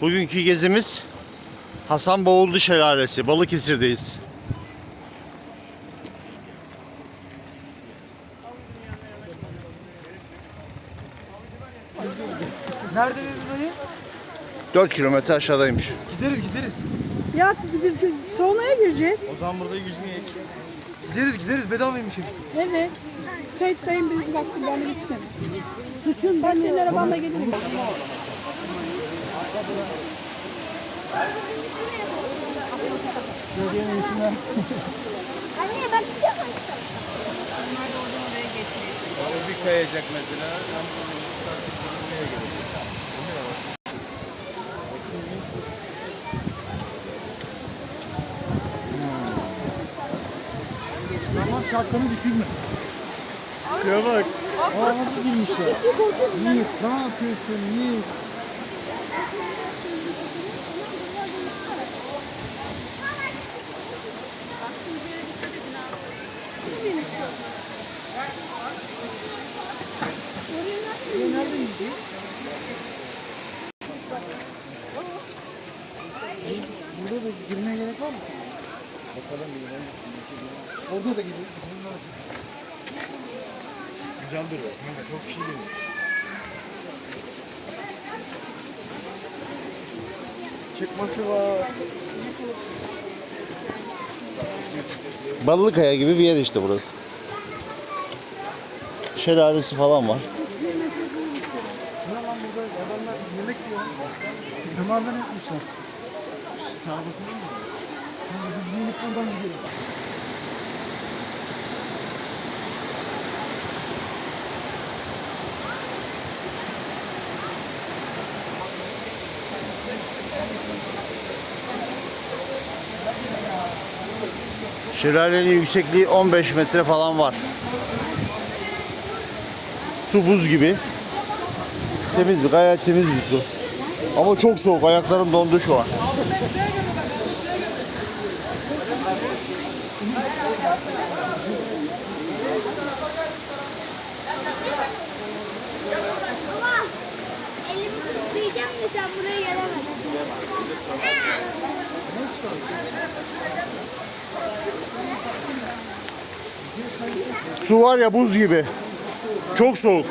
Bugünkü gezimiz Hasan Boğuldu Şelalesi. Balıkesir'deyiz. Nerede dayı? 4 kilometre aşağıdaymış. Gideriz gideriz. Ya biz biz sonraya gireceğiz. O zaman burada yüzmeye Gideriz gideriz bedavaymış hepsi. Evet. Seyit Bey'in bizi baktı ben istem. Suçun ben senin arabanla gelirim. Anne bak Bir kayacak mesela. Tamam şarkını düşürme. Ya bak. Aa nasıl girmiş ya? Yiğit ne yapıyorsun Yiğit? Burada da girmeye gerek var mı? Bakalım Orada da gidiyor. Güzel duruyor. Çok iyi değil. Çıkması var. Balıkaya gibi bir yer işte burası. Şelalesi falan var. Gidiyoruz. Şelalenin yüksekliği 15 metre falan var. Su buz gibi. Temiz bir, gayet temiz bir su. Ama çok soğuk, ayaklarım dondu şu an. Su var ya buz gibi. Çok soğuk.